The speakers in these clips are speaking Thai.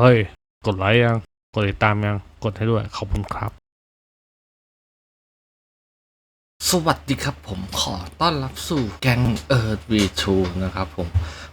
เฮ้ย กดไลค์ยัง กดติดตามยัง กดให้ด้วย ขอบคุณครับ สวัสดีครับผมขอต้อนรับสู่แกงเอิร์ดวีทูนะครับผม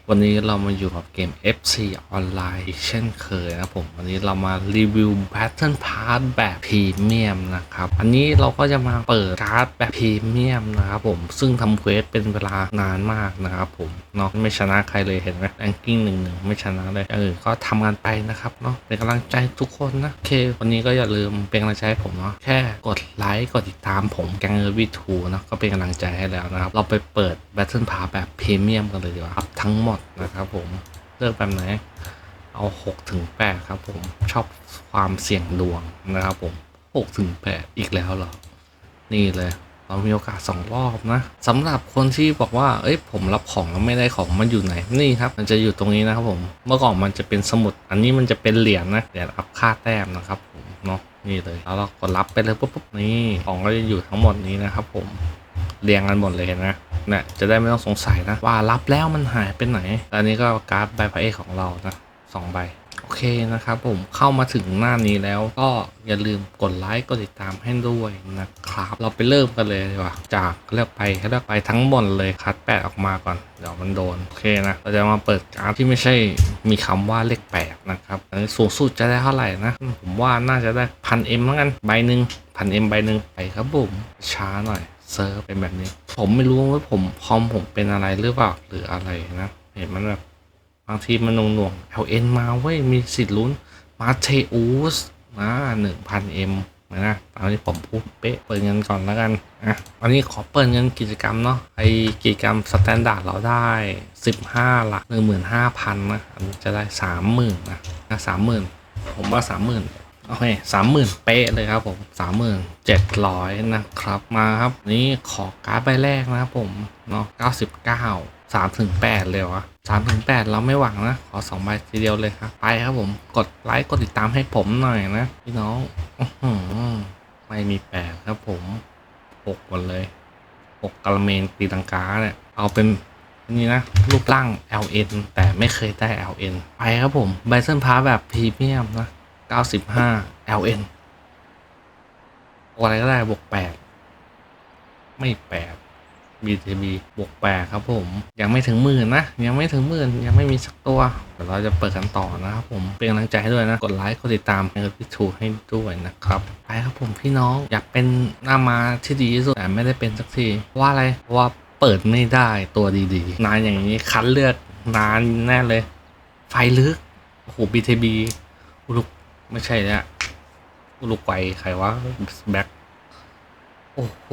วันนี้เรามาอยู่กับเกม FC ออนไลน์อีกเช่นเคยนะครับผม วันนี้เรามารีวิว Battle Pass แบบพรีเมียมนะครับ อันนี้เราก็จะมาเปิดการ์ดแบบพรีเมียมนะครับผม ซึ่งทำเควสเป็นเวลานานมากนะครับผมเนาะไม่ชนะใครเลยเห็นไหมแรงกิ้งหนึ่งหนึ่งไม่ชนะเลยเออก็ทำงานไปนะครับเนาะเป็นกำลังใจทุกคนนะโอเค วันนี้ก็อย่าลืมเป็นกำลังใจให้ผมเนาะแค่กดไลค์กดติดตามผมแกงเออร์วีทูนะก็เป็นกำลังใจให้แล้วนะครับเราไปเปิด Battle Pass แบบพรีเมียมกันเลยดีกว่าครับ ทั้งหมดนะครับผมเลือกแบบไหน เอา6ถึง8ครับผมชอบความเสี่ยงดวงนะครับผม6ถึง8อีกแล้วเหรอ นี่เลยเรามีโอกาสสองรอบนะสำหรับคนที่บอกว่า เอ้ย ผมรับของแล้วไม่ได้ของมันอยู่ไหน นี่ครับ มันจะอยู่ตรงนี้นะครับผม เมื่อก่อนมันจะเป็นสมุด อันนี้มันจะเป็นเหรียญนะ เหรียญอัพค่าแต้มนะครับผมเนาะ นี่เลย แล้วเรากดรับไปเลยปุ๊บปุ๊บนี่ ของก็จะอยู่ทั้งหมดนี้นะครับผม เรียงกันหมดเลยนไหม เนี่ยจะได้ไม่ต้องสงสัยนะว่ารับแล้วมันหายไปไหนตอันนี้ก็การ์ดใบพระเอกของเรานะสองใบโอเคนะครับผมเข้ามาถึงหน้านี้แล้วก็อย่าลืมกดไลค์กดติดตามให้ด้วยนะครับ เราไปเริ่มกันเลยดีกว่าจากเลือกไปเลือกไปทั้งหมดเลยคัดแปดออกมาก่อนเดี๋ยวมันโดนโอเคนะเราจะมาเปิดการ์ดที่ไม่ใช่มีคำว่าเลขแปดนะครับอันนี้สูงสุดจะได้เท่าไหร่นะผมว่าน่าจะได้พันเอ็มแล้วกันใบหนึ่งพันเอ็มใบหนึ่งไปครับผมช้าหน่อยเซิร์ฟเป็นแบบนี้ ผมไม่รู้ว่าผมคอมผมเป็นอะไรหรือเปล่าหรืออะไรนะ เห็นมันแบบบางทีมันหน่วงๆ LN มาเว้ย มีสิทธิ์ลุ้น มาเทอูสมาหนึ่งพันเอ็มนะตามที่ผมพูดเป๊ะเปิดเงินก่อนแล้วกันอะอันนี้ขอเปิดเงินกิจกรรมเนาะไอกิจกรรมสแตนดาร์ดเราได้ 15หลัก15,000นะอันนี้จะได้30,000นนะนะ30,000ผมว่า30,000 โอเคสามหมื่นเป๊ะเลยครับผมสามหมื่นเจ็ดร้อยนะครับมาครับนี่ขอการ์ดใบแรกนะครับผมเนาะเก้าสิบเก้าสามถึงแปดเลยวะสามถึงแปดเราไม่หวังนะ ขอสองใบทีเดียวเลยครับ ไปครับผมกดไลค์กดติดตามให้ผมหน่อยนะ พี่น้องอื้อหือไม่มีแปดครับผมหกหมดเลยหกกะละเมนตีลังกาเนี่ยเอาเป็นนี่นะ รูปร่าง LN แต่ไม่เคยได้ LN ไปครับผมไบเซนพาแบบพรีเมียมนะ 95 LN อะไรก็ได้บวก8 ไม่ 8 BTB บวก8ครับผม ยังไม่ถึงหมื่นนะ ยังไม่ถึงหมื่นยังไม่มีสักตัวเดี๋ยวเราจะเปิดกันต่อนะครับผมเป็นกำลังใจให้ด้วยนะ กดไลค์กดติดตามให้พี่ทูให้ด้วยนะครับไปครับผมพี่น้องอยากเป็นหน้ามาที่ดีที่สุดแต่ไม่ได้เป็นสักทีว่าอะไรว่าเปิดไม่ได้ตัวดีๆ นานอย่างนี้คัดเลือกนานแน่เลย ไฟลึกโอ้โห BTB ลุก ไม่ใช่แล้วอุลุกไกใครวะแบ็คโอ้โห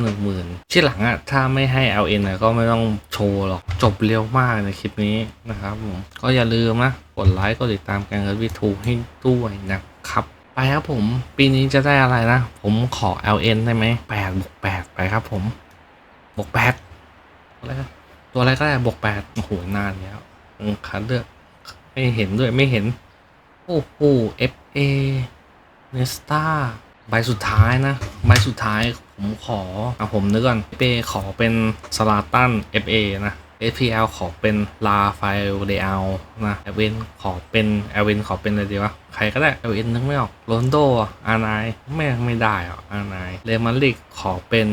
หนึ่งหมื่นที่หลังอะถ้าไม่ให้ LN อะก็ไม่ต้องโชว์หรอก จบเร็วมากในคลิปนี้นะครับผม ก็อย่าลืมนะ กดไลค์ กดติดตามแกงเอิร์ธวิทูให้ด้วยนะครับ ไปครับผม ปีนี้จะได้อะไรนะ ผมขอ LN ได้ไหมแปดบวกแปดไปครับผมบวกแปดอะไรตัวอะไรก็ได้บวกแปดโอ้โหนานแล้วคัดเลือก ไม่เห็นด้วยไม่เห็น โอ้โห FA เนสตาใบสุดท้ายนะ ใบสุดท้ายผมขออะผมนึกก่อน FA ขอเป็นสลาตัน FA นะ FPL ขอเป็นลาฟาเอลเดอลนะเอเวนขอเป็นเอเวนขอเป็นอะไรดีวะ ใครก็ได้เอเวนนึกไม่ออกโรนโดอาร์ไนไม่ไม่ได้อะอาร์ไนเรมันลิกขอเป็น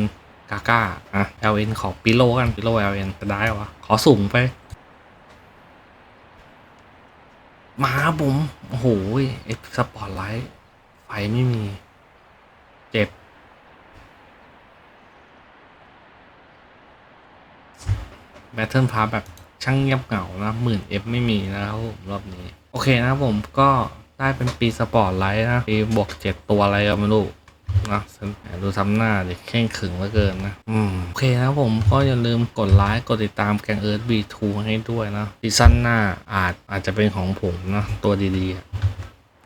กาก้าอะเอเวนขอปิโลกันปิโลเอเวนจะได้วะขอสูงไป มาผมโอ้โหเอฟสปอร์ตไลท์ไฟไม่มี เจ็บ แบทเทิลพาแบบช่างเงียบเหงานะหมื่นเอฟไม่มีนะครับผมรอบนี้ โอเคนะผมก็ได้เป็นปีสปอร์ตไลท์นะปีบวกเจ็ดตัวอะไรก็ไม่รู้ นะดูทำหน้าดิแข่งขึงเหลือเกินนะอืมโอเคนะครับผมก็อย่าลืมกดไลค์กดติดตามแกงเอิร์ธบีทูให้ด้วยนะซีซั่นหน้าอาจอาจจะเป็นของผมนะตัวดีๆอะ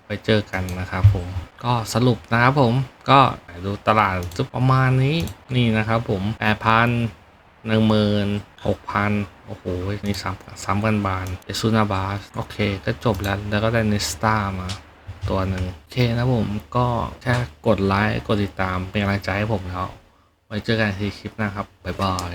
ไปเจอกันนะครับผมก็สรุปนะครับผมก็ดูตลาดจะประมาณนี้นี่นะครับผมแปดพันหนึ่งหมื่นหกพันโอ้โห นี่สามสามพันบาทเอซูนาบาสโอเค ก็จบแล้ว แล้วก็ได้เนสตามา ตัวหนึ่งโอเคนะผมก็แค่กดไลค์กดติดตามเป็นกำลังใจให้ผมแล้วไว้เจอกันทีคลิปหน้าครับบ๊ายบาย